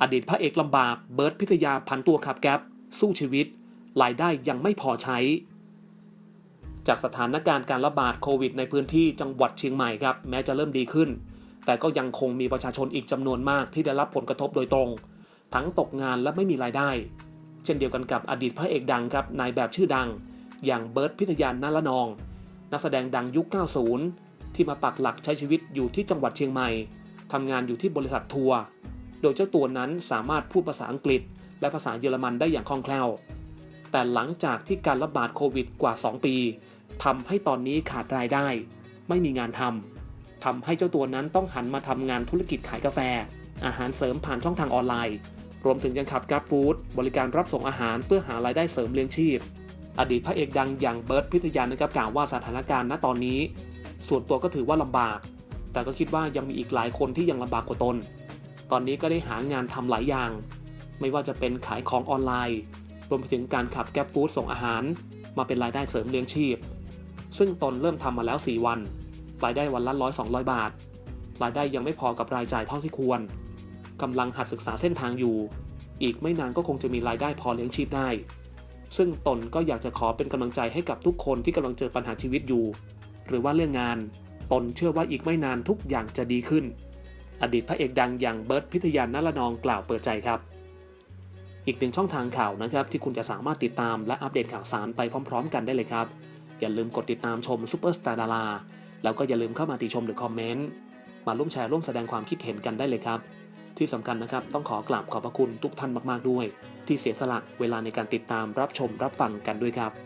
อดีตพระเอกลำบากเบิร์ตพิทยาพันตัวขับแก๊ปสู้ชีวิต รายได้ยังไม่พอใช้ จากสถานการณ์การระบาดโควิดในพื้นที่จังหวัดเชียงใหม่ครับ แม้จะเริ่มดีขึ้น แต่ก็ยังคงมีประชาชนอีกจำนวนมากที่ได้รับผลกระทบโดยตรง ทั้งตกงานและไม่มีรายได้ เช่นเดียวกันกับอดีตพระเอกดังครับนายแบบชื่อดัง อย่างเบิร์ตพิทยานาละนอง นักแสดงดังยุค 90 ที่มาปักหลักใช้ชีวิตอยู่ที่จังหวัดเชียงใหม่ทำงานอยู่ที่บริษัททัวร์ โดยเจ้าตัวนั้นสามารถพูดภาษาอังกฤษ และภาษาเยอรมันได้อย่างคล่องแคล่ว แต่หลังจากที่การระบาดโควิดกว่า 2 ปีทำให้ตอนนี้ขาดรายได้ ไม่มีงานทำทำให้เจ้าตัวนั้นต้องหันมาทำงานธุรกิจขายกาแฟ อาหารเสริมผ่านช่องทางออนไลน์ รวมถึงยังขับกราฟฟู้ดบริการรับส่งอาหารเพื่อหารายได้เสริมเลี้ยงชีพ อดีตพระเอกดังอย่างเบิร์ตพิทยานะครับกล่าวว่าสถานการณ์ณตอนนี้ ส่วนตัวก็ถือว่าลำบาก แต่ก็คิดว่ายังมีอีกหลายคนที่ยังลำบากกว่าตน ตอนนี้ก็ได้หางานทำหลายอย่าง ไม่ว่าจะเป็นขายของออนไลน์ รวมไปถึงการขับแกร็บฟู้ดส่งอาหาร มาเป็นรายได้เสริมเลี้ยงชีพ ซึ่งตนเริ่มทำมาแล้ว 4 วัน รายได้วันละร้อยสองบาท รายได้ยังไม่พอกับรายจ่ายเท่าที่ควรกำลังหัดศึกษาเส้นทางอยู่ อีกไม่นานก็คงจะมีรายได้พอเลี้ยงชีพได้ ซึ่งตนก็อยากจะขอเป็นกำลังใจให้กับทุกคนที่กำลังเจอปัญหาชีวิตอยู่ หรือว่าเรื่องงาน ตนเชื่อว่าอีกไม่นานทุกอย่างจะดีขึ้น อดีตพระเอกดังอย่างเบิร์ตพิทยานละนองกล่าวเปิดใจครับ อีกหนึ่งช่องทางข่าวนะครับ ที่คุณจะสามารถติดตามและอัปเดตข่าวสารไปพร้อม ๆ กันได้เลยครับ อย่าลืมกดติดตามชมซูเปอร์สตาร์ดาราแล้วก็อย่าลืมเข้ามาติชมหรือคอมเมนต์มาร่วมแชร์ร่วมแสดงความคิดเห็นกันได้เลยครับ ที่สำคัญนะครับต้องขอกราบขอบพระคุณทุกท่านมากๆด้วย ที่เสียสละเวลาในการติดตามรับชมรับฟังกันด้วยครับ